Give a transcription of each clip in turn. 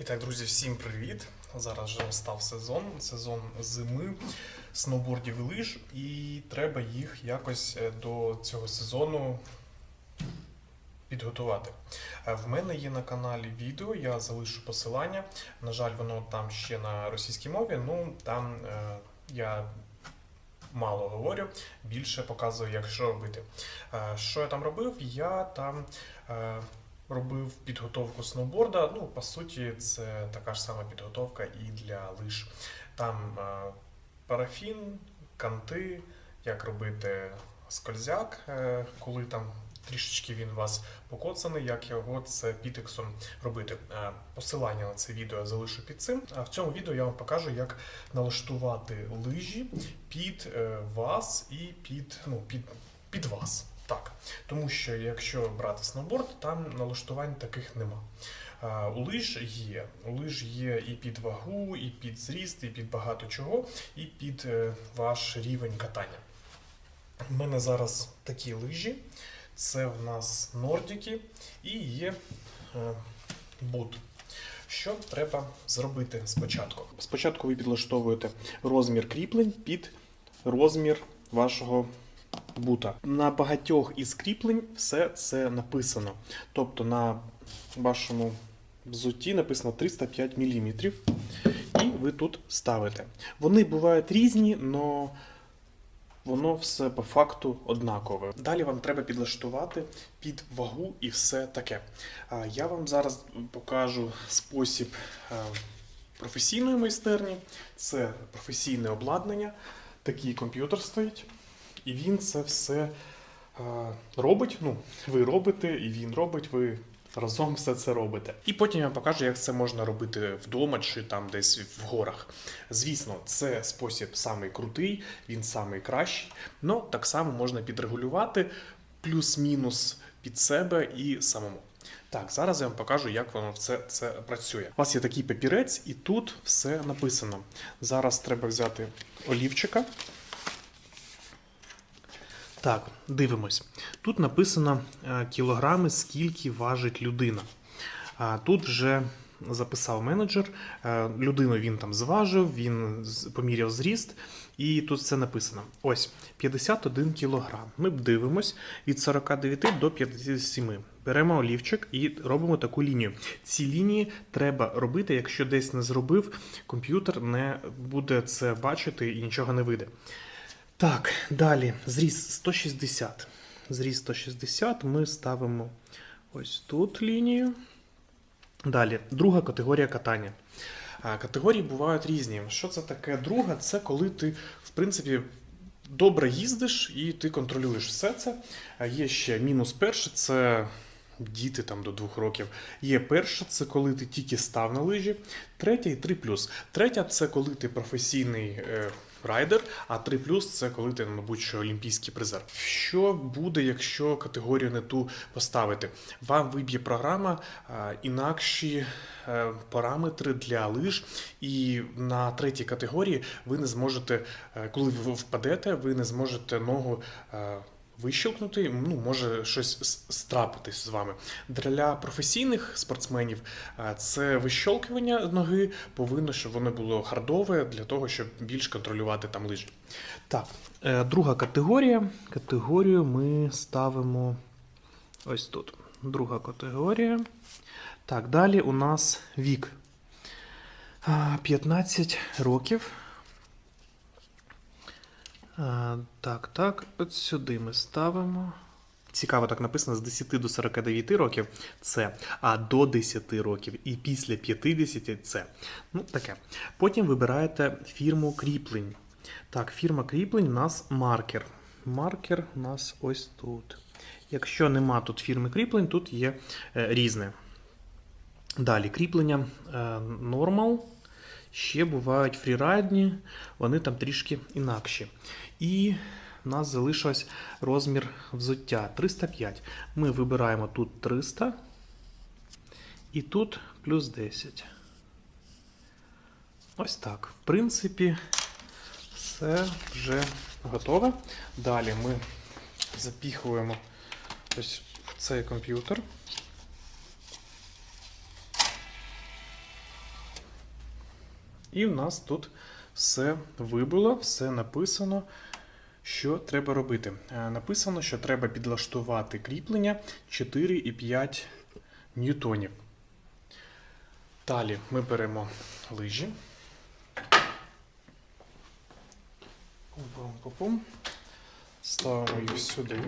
І так, друзі, всім привіт! Зараз вже став сезон, сезон зими, сноубордів і лиж, і треба їх якось е, до цього сезону підготувати. Е, В мене є на каналі відео, я залишу посилання. На жаль, воно там ще на російській мові. Ну там е, я мало говорю, більше показую, як що робити. Е, Що я там робив? Я там. е, робив підготовку сноуборда. Ну, по суті, це така ж сама підготовка і для лиж. Там е, парафін, канти, як робити скользяк, е, коли там трішечки він у вас покоцаний, як його це пітексом робити. Е, Посилання на це відео я залишу під цим. А в цьому відео я вам покажу, як налаштувати лижі під вас і під, ну, під, під вас. Так, тому що якщо брати сноуборд, там налаштувань таких нема. У лиж є. У лиж є і під вагу, і під зріст, і під багато чого, і під е, ваш рівень катання. У мене зараз такі лижі. Це в нас нордіки і є е, бут. Що треба зробити спочатку? Спочатку ви підлаштовуєте розмір кріплень під розмір вашого бута. На багатьох із кріплень все це написано. Тобто на вашому взутті написано 305 мм. І ви тут ставите. Вони бувають різні, але воно все по факту однакове. Далі вам треба підлаштувати під вагу і все таке. Я вам зараз покажу спосіб професійної майстерні. Це професійне обладнання. Такий комп'ютер стоїть. І він це все е, робить. Ну, ви робите, і він робить, ви разом все це робите. І потім я вам покажу, як це можна робити вдома чи там десь в горах. Звісно, це спосіб самий крутий, він самий кращий. але так само можна підрегулювати плюс-мінус під себе і самому. Так, зараз я вам покажу, як воно все це працює. У вас є такий папірець, і тут все написано. Зараз треба взяти олівчика. Так, дивимось. Тут написано е, кілограми, скільки важить людина. Тут вже записав менеджер. е, Людину він там зважив, він поміряв зріст, і тут все написано. Ось 51 кілограм. Ми дивимось від 49 до 57. Беремо олівчик і робимо таку лінію. Ці лінії треба робити, якщо десь не зробив, комп'ютер не буде це бачити і нічого не вийде. Так, далі. Зріст 160. Зріст 160 ми ставимо ось тут лінію. Далі, друга категорія катання. Категорії бувають різні. Що це таке друга? Це коли ти, в принципі, добре їздиш і ти контролюєш все це. Є ще мінус перше, це діти там до двох років. Є перша, це коли ти тільки став на лижі. Третя і 3 Третя це коли ти професійний е, райдер, а 3 плюс це коли ти, мабуть, що олімпійський призер. Що буде, якщо категорію не ту поставити? Вам виб'є програма е, інакші е, параметри для лиж, і на третій категорії ви не зможете, е, коли ви впадете, ви не зможете ногу. Е, Вищелкнути, ну, може щось страпитись з вами. Для професійних спортсменів е, це вищолкування ноги повинно, щоб воно було хардове для того, щоб більш контролювати там лижі. Так, е, друга категорія. Категорію ми ставимо ось тут. Друга категорія. Так, далі у нас вік. 15 років. А, Так, так, от сюди ми ставимо. Цікаво, так написано з 10 до 49 років це, а до 10 років і після 50 це. Ну, таке. Потім вибираєте фірму кріплень. Так, фірма кріплень у нас маркер. Маркер у нас ось тут. Якщо нема тут фірми кріплень, тут є е, різне. Далі кріплення е, Normal. Ще бувають фрірайдні, вони там трішки інакші. І в нас залишилось розмір взуття 305. Ми вибираємо тут 300 і тут плюс 10. Ось так. В принципі, все вже готове. Далі ми запіхуємо ось в цей комп'ютер. І в нас тут все вибуло, все написано, що треба робити. Е, Написано, що треба підлаштувати кріплення 4,5 ньютонів. Далі ми беремо лижі. Ставимо їх сюди.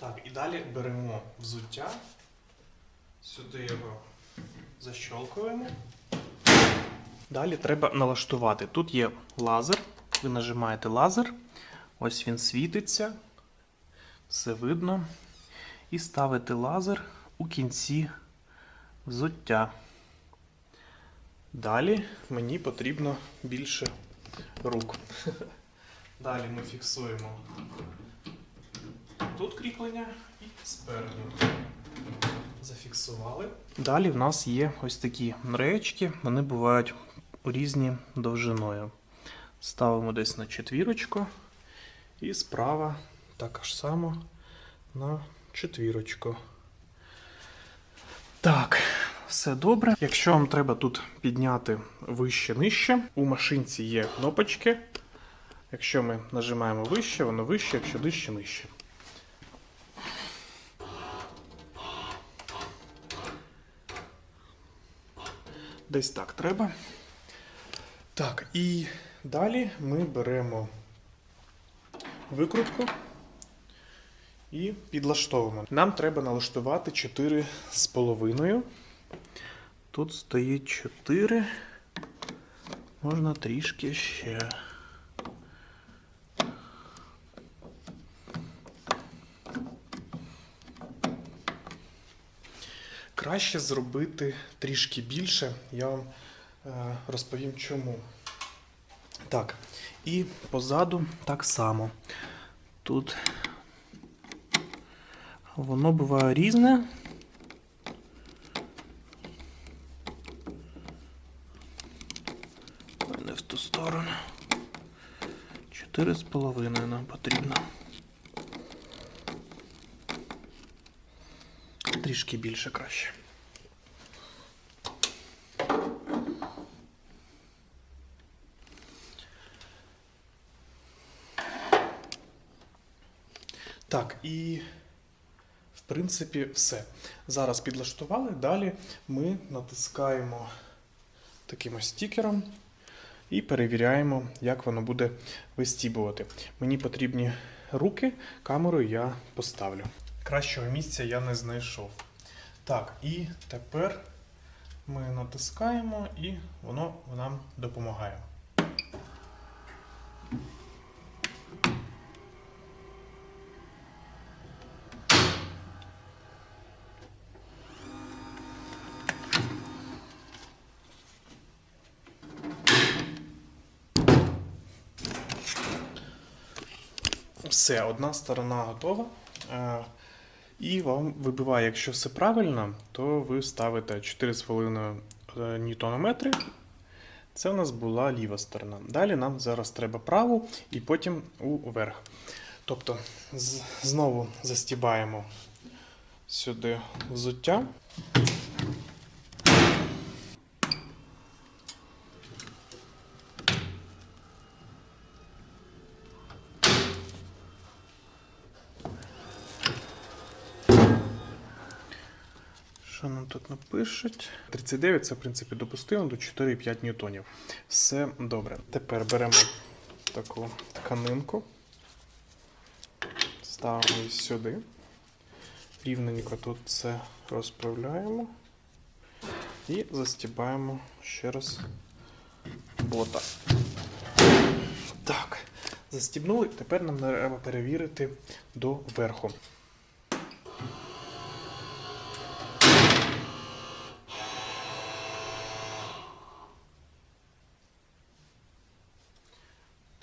Так, і далі беремо взуття. Сюди його защолкуємо. Далі треба налаштувати. Тут є лазер. Ви нажимаєте лазер. Ось він світиться. Все видно. І ставите лазер у кінці взуття. Далі мені потрібно більше рук. Далі ми фіксуємо тут кріплення і спереду. Зафіксували. Далі в нас є ось такі реєчки, вони бувають різні довжиною. Ставимо десь на четвірочку і справа також само на четвірочку. Так, все добре. Якщо вам треба тут підняти вище-нижче, у машинці є кнопочки. Якщо ми нажимаємо вище, воно вище, якщо нижче, нижче. Десь так треба. Так, і далі ми беремо викрутку і підлаштовуємо. Нам треба налаштувати 4 з половиною. Тут стоїть 4. Можна трішки ще. Краще зробити трішки більше. Я вам е, розповім чому. Так, і позаду так само. Тут воно буває різне. Не в ту сторону. Чотири з половиною нам потрібно. Трішки більше краще. Так, і в принципі все. Зараз підлаштували. Далі ми натискаємо таким ось стікером і перевіряємо, як воно буде вистібувати. Мені потрібні руки, камеру я поставлю. Кращого місця я не знайшов. Так, і тепер ми натискаємо і воно нам допомагає. Все, одна сторона готова. І вам вибиває, якщо все правильно, то ви ставите 4,5 е, ньютонометри. Це в нас була ліва сторона. Далі нам зараз треба праву і потім уверх. Тобто знову застібаємо сюди взуття. Що нам тут напишуть? 39 це, в принципі, допустимо до 4,5 ньютонів. Все добре. Тепер беремо таку тканинку, ставимо її сюди. Рівненько тут це розправляємо і застібаємо ще раз бота. Так, застібнули. Тепер нам треба перевірити до верху.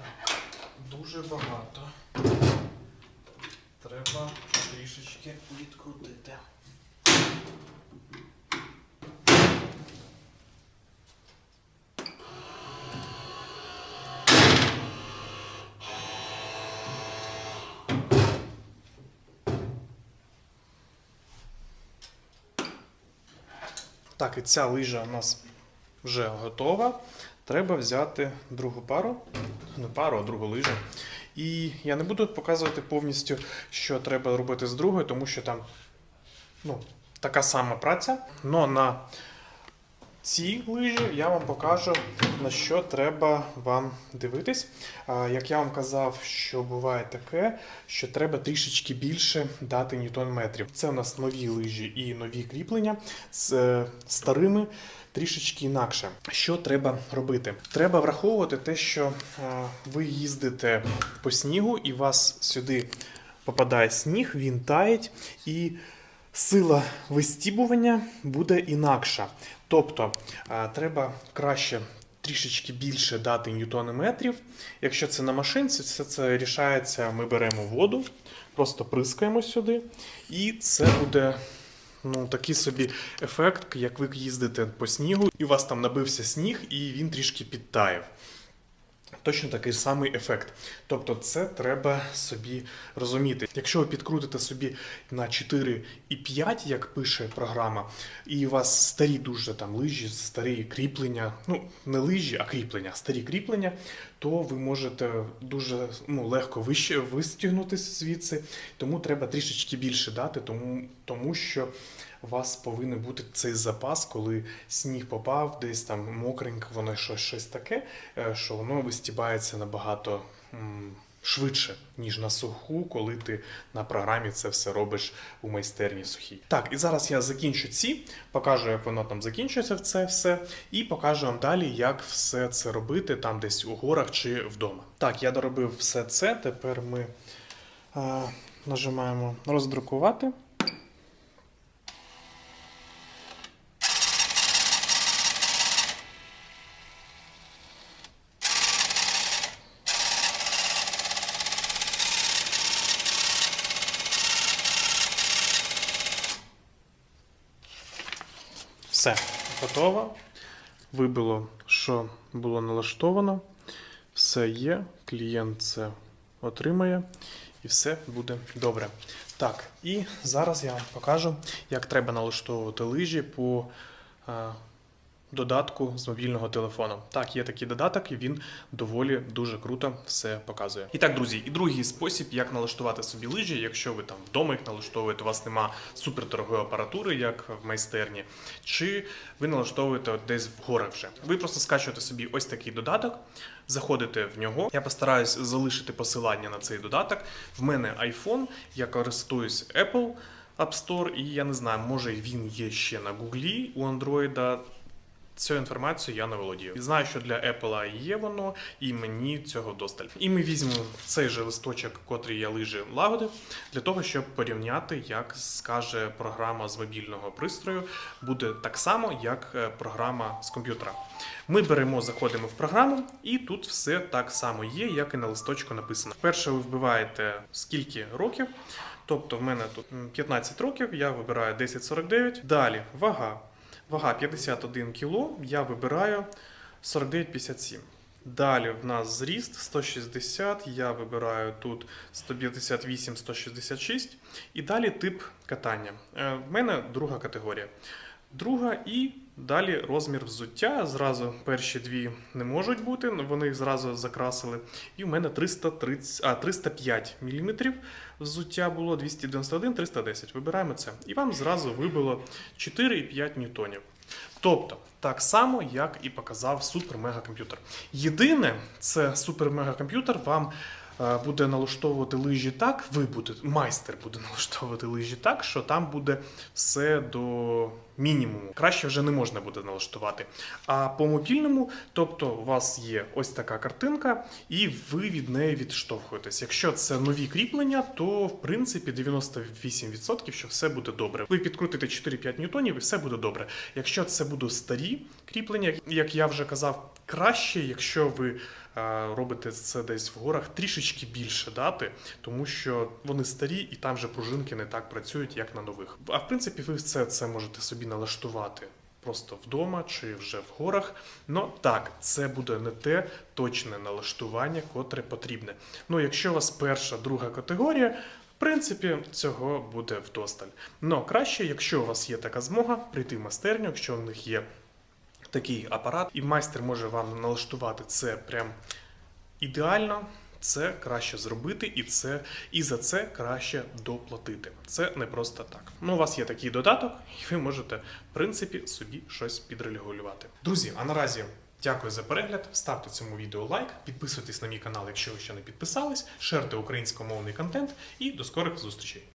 Так, дуже багато. Треба трішечки відкрутити. Так, і ця лижа у нас вже готова. Треба взяти другу пару, не пару, а другу лижу. І я не буду показувати повністю, що треба робити з другою, тому що там ну, така сама праця. Но на цій лижі я вам покажу, на що треба вам дивитись. Як я вам казав, що буває таке, що треба трішечки більше дати ньютон-метрів. Це у нас нові лижі і нові кріплення з е, старими. Трішечки інакше. Що треба робити? Треба враховувати те, що е, ви їздите по снігу, і вас сюди попадає сніг, він таїть, і сила вистібування буде інакша. Тобто е, треба краще трішечки більше дати ньютони метрів. Якщо це на машинці, все це рішається. Ми беремо воду, просто прискаємо сюди, і це буде. Ну, такий собі ефект, як ви їздите по снігу, і у вас там набився сніг, і він трішки підтаяв. Точно такий самий ефект. Тобто, це треба собі розуміти. Якщо ви підкрутите собі на 4,5, як пише програма, і у вас старі дуже там лижі, старі кріплення, ну не лижі, а кріплення, старі кріплення, то ви можете дуже ну, легко вистігнутися звідси. Тому треба трішечки більше дати, тому, тому що у вас повинен бути цей запас, коли сніг попав, десь там мокренько, воно щось, щось таке, е, що воно вистібається набагато швидше, ніж на суху, коли ти на програмі це все робиш у майстерні сухій. Так, і зараз я закінчу ці, покажу, як воно там закінчується це все, і покажу вам далі, як все це робити там десь у горах чи вдома. Так, я доробив все це. Тепер ми е, нажимаємо роздрукувати. Все, готово. Вибило, що було налаштовано. Все є, клієнт це отримає і все буде добре. Так, і зараз я вам покажу, як треба налаштовувати лижі по е, додатку з мобільного телефону. Так, є такий додаток, і він доволі дуже круто все показує. І так, друзі, і другий спосіб, як налаштувати собі лижі, якщо ви там вдома їх налаштовуєте, у вас нема супердорогої апаратури, як в майстерні, чи ви налаштовуєте десь в горах вже. Ви просто скачуєте собі ось такий додаток, заходите в нього. Я постараюсь залишити посилання на цей додаток. В мене iPhone, я користуюсь Apple App Store, і я не знаю, може він є ще на Google, у Android. Цю інформацію я не володію. Знаю, що для Apple є воно, і мені цього досталь. І ми візьмемо цей же листочок, котрий я лижі лагодив, для того, щоб порівняти, як скаже програма з мобільного пристрою, буде так само, як е, програма з комп'ютера. Ми беремо, заходимо в програму, і тут все так само є, як і на листочку написано. Перше, ви вбиваєте скільки років. Тобто в мене тут 15 років, я вибираю 1049. Далі вага. Вага 51 кг, я вибираю 49,57. Далі в нас зріст 160, я вибираю тут 158, 166. І далі тип катання. Е, В мене друга категорія. Друга і далі розмір взуття. Зразу перші дві не можуть бути, вони їх зразу закрасили. І в мене 330, а, 305 мм взуття було 291, 310. Вибираємо це. І вам зразу вибило 4,5 ньютонів. Тобто, так само, як і показав супер-мегакомп'ютер. Єдине, це супер-мегакомп'ютер вам е, буде налаштовувати лижі так, ви будете, майстер буде налаштовувати лижі так, що там буде все до мінімуму. Краще вже не можна буде налаштувати. А по мобільному, тобто, у вас є ось така картинка, і ви від неї відштовхуєтесь. Якщо це нові кріплення, то в принципі 98% що все буде добре. Ви підкрутите 4-5 ньютонів і все буде добре. Якщо це будуть старі кріплення, як я вже казав, краще, якщо ви е, робите це десь в горах, трішечки більше дати, тому що вони старі і там же пружинки не так працюють, як на нових. А в принципі, ви все це можете собі налаштувати. Просто вдома чи вже в горах. Ну так, це буде не те точне налаштування, котре потрібне. Ну, якщо у вас перша, друга категорія, В принципі, цього буде вдосталь. Но краще, якщо у вас є така змога, прийти в майстерню, якщо в них є такий апарат, і майстер може вам налаштувати це прям ідеально. Це краще зробити, і це і за це краще доплатити. Це не просто так. Ну, у вас є такий додаток, і ви можете, в принципі, собі щось підрегулювати. Друзі, а наразі дякую за перегляд. Ставте цьому відео лайк, підписуйтесь на мій канал, якщо ви ще не підписались, шерте українськомовний контент і до скорих зустрічей.